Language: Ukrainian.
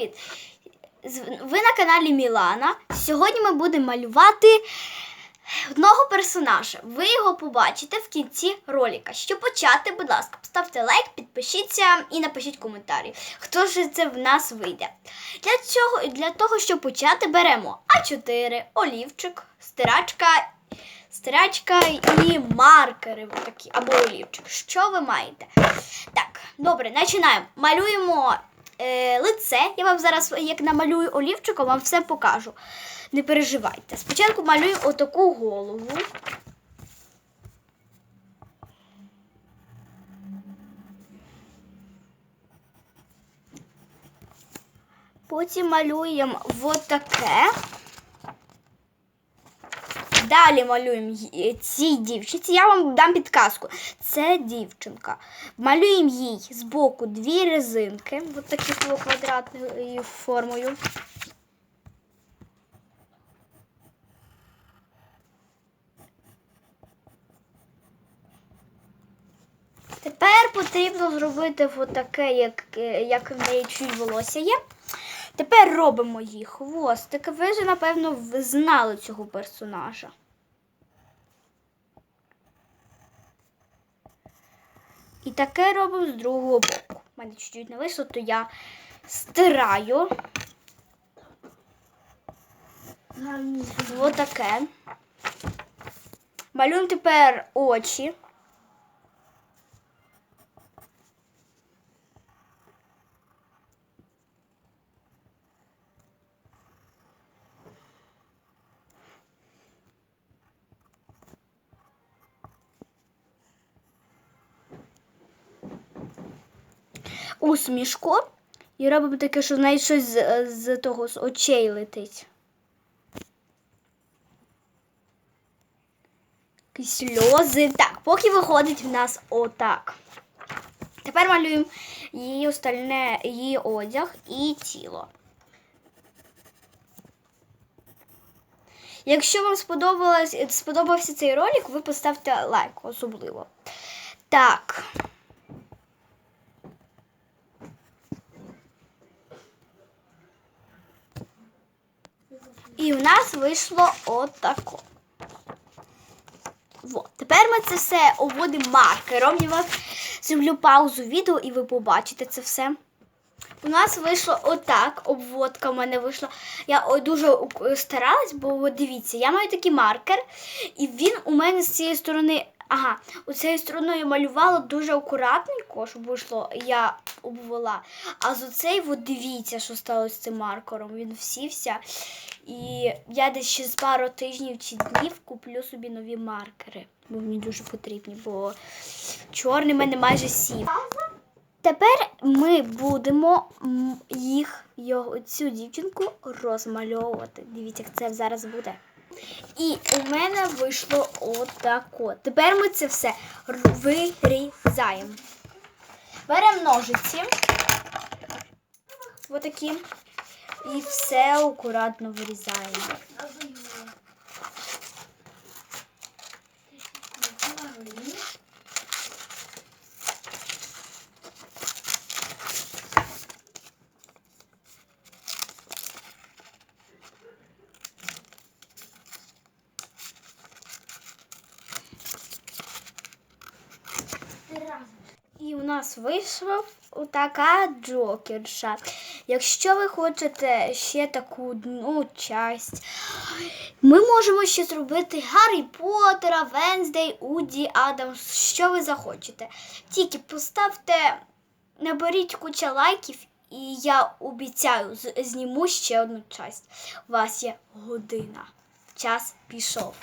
привіт! Ви на каналі Мілана. Сьогодні ми будемо малювати одного персонажа. Ви його побачите в кінці ролика. Щоб почати, будь ласка, поставте лайк, підпишіться і напишіть коментарі. Хто ж це в нас вийде? Для цього, для того, щоб почати, беремо А4, олівчик, стирачка. Стирачка і маркери такі, або олівчик. Що ви маєте? Так, добре, починаємо. Малюємо е, лице. Я вам зараз, як намалюю олівчиком, вам все покажу. Не переживайте. Спочатку малюю отаку голову. Потім малюємо отаке. таке. Далі малюємо ї- цій дівчинці. Я вам дам підказку. Це дівчинка. Малюємо їй збоку дві резинки, от такі квадратною формою. Тепер потрібно зробити от таке, як, е, як в неї чуть волосся є. Тепер робимо її хвостик. Ви вже, напевно, знали цього персонажа. І таке робимо з другого боку. У мене чуть-чуть не то я стираю. Ось таке. Малюємо тепер очі. Усмішку і робимо таке, що навіть щось з, з того з очей летить. Сльози. Так, поки виходить в нас отак. Тепер малюємо її остальне, її одяг і тіло. Якщо вам сподобалось, сподобався цей ролик, ви поставте лайк особливо. Так. І в нас вийшло отако. Вот. Тепер ми це все обводимо маркером. Я вам зроблю паузу відео і ви побачите це все. У нас вийшло отак. Обводка в мене вийшла. Я дуже старалась, бо дивіться, я маю такий маркер, і він у мене з цієї сторони. Ага, у цією стороною малювала дуже акуратненько, щоб вийшло, я обвела. А з оцей, от дивіться, що сталося з цим маркером. Він всівся. І я десь ще з пару тижнів чи днів куплю собі нові маркери. Бо мені дуже потрібні, бо чорний мене майже сів. Тепер ми будемо їх, його, цю дівчинку розмальовувати. Дивіться, як це зараз буде. І у мене вийшло отако. Тепер ми це все вирізаємо. Беремо ножиці. Отакі. І все акуратно вирізаємо. І у нас вийшла така джокерша. Якщо ви хочете ще таку одну часть, ми можемо ще зробити Гаррі Поттера, Венздей, Уді, Адамс, що ви захочете. Тільки поставте, наберіть куча лайків, і я обіцяю, зніму ще одну часть. У вас є година. Час пішов.